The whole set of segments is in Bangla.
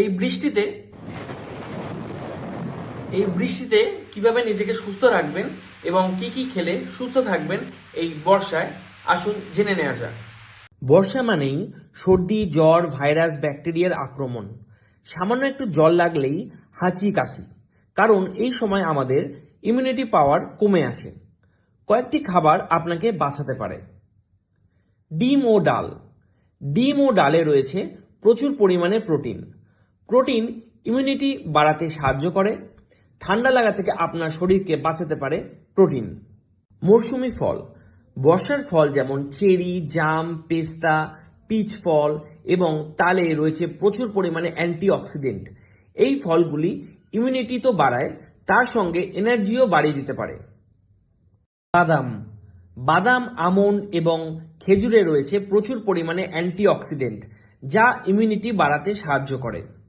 এই বৃষ্টিতে এই বৃষ্টিতে কীভাবে নিজেকে সুস্থ রাখবেন এবং কি কি খেলে সুস্থ থাকবেন এই বর্ষায়, আসুন জেনে নেওয়া যাক। বর্ষা মানেই সর্দি, জ্বর, ভাইরাস, ব্যাকটেরিয়ার আক্রমণ। সামান্য একটু জল লাগলেই হাঁচি কাশি, কারণ এই সময় আমাদের ইমিউনিটি পাওয়ার কমে আসে। কয়েকটি খাবার আপনাকে বাঁচাতে পারে। ডিম ও ডাল। ডিম ও ডালে রয়েছে প্রচুর পরিমাণে প্রোটিন। প্রোটিন ইমিউনিটি বাড়াতে সাহায্য করে, ঠান্ডা লাগা থেকে আপনার শরীরকে বাঁচাতে পারে প্রোটিন। মরশুমি ফল। বর্ষার ফল যেমন চেরি, জাম, পেস্তা, পিচ ফল এবং তালে রয়েছে প্রচুর পরিমাণে অ্যান্টিঅক্সিডেন্ট। এই ফলগুলি ইমিউনিটি তো বাড়ায়, তার সঙ্গে এনার্জিও বাড়িয়ে দিতে পারে। বাদাম। বাদাম আমন্ড এবং খেজুরে রয়েছে প্রচুর পরিমাণে অ্যান্টিঅক্সিডেন্ট, যা ইমিউনিটি বাড়াতে সাহায্য করে।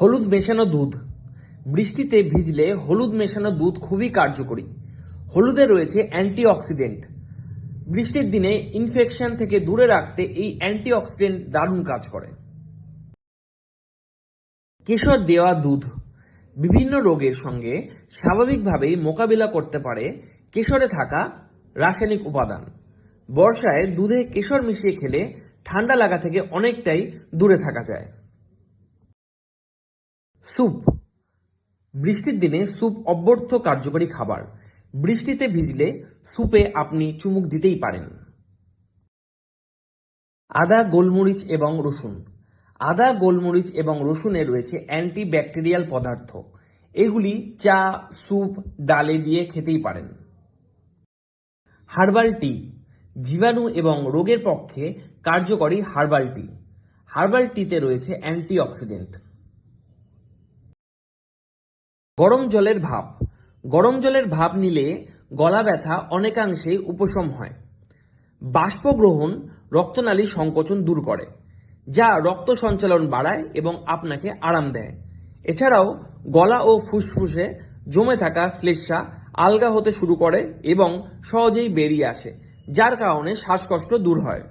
হলুদ মেশানো দুধ। বৃষ্টিতে ভিজলে হলুদ মেশানো দুধ খুবই কার্যকরী। হলুদে রয়েছে অ্যান্টিঅক্সিডেন্ট। বৃষ্টির দিনে ইনফেকশন থেকে দূরে রাখতে এই অ্যান্টিঅক্সিডেন্ট দারুণ কাজ করে। কেশর দেওয়া দুধ। বিভিন্ন রোগের সঙ্গে স্বাভাবিকভাবেই মোকাবিলা করতে পারে কেশরে থাকা রাসায়নিক উপাদান। বর্ষায় দুধে কেশর মিশিয়ে খেলে ঠান্ডা লাগা থেকে অনেকটাই দূরে থাকা যায়। স্যুপ বৃষ্টির দিনে স্যুপ অব্যর্থ কার্যকরী খাবার। বৃষ্টিতে ভিজলে স্যুপে আপনি চুমুক দিতেই পারেন। আদা, গোলমরিচ এবং রসুন। আদা, গোলমরিচ এবং রসুনে রয়েছে অ্যান্টি ব্যাকটেরিয়াল পদার্থ। এগুলি চা স্যুপ ডালে দিয়ে খেতেই পারেন। Herbal tea. জীবাণু এবং রোগের পক্ষে কার্যকরী হার্বাল টি। হার্বাল টিতে রয়েছে অ্যান্টিঅক্সিডেন্ট। গরম জলের ভাপ গরম জলের ভাপ নিলে গলা ব্যথা অনেকাংশেই উপশম হয়। বাষ্পগ্রহণ রক্তনালী সংকোচন দূর করে, যা রক্ত সঞ্চালন বাড়ায় এবং আপনাকে আরাম দেয়। এছাড়াও গলা ও ফুসফুসে জমে থাকা শ্লেষ্মা আলগা হতে শুরু করে এবং সহজেই বেরিয়ে আসে, যার কারণে শ্বাসকষ্ট দূর হয়।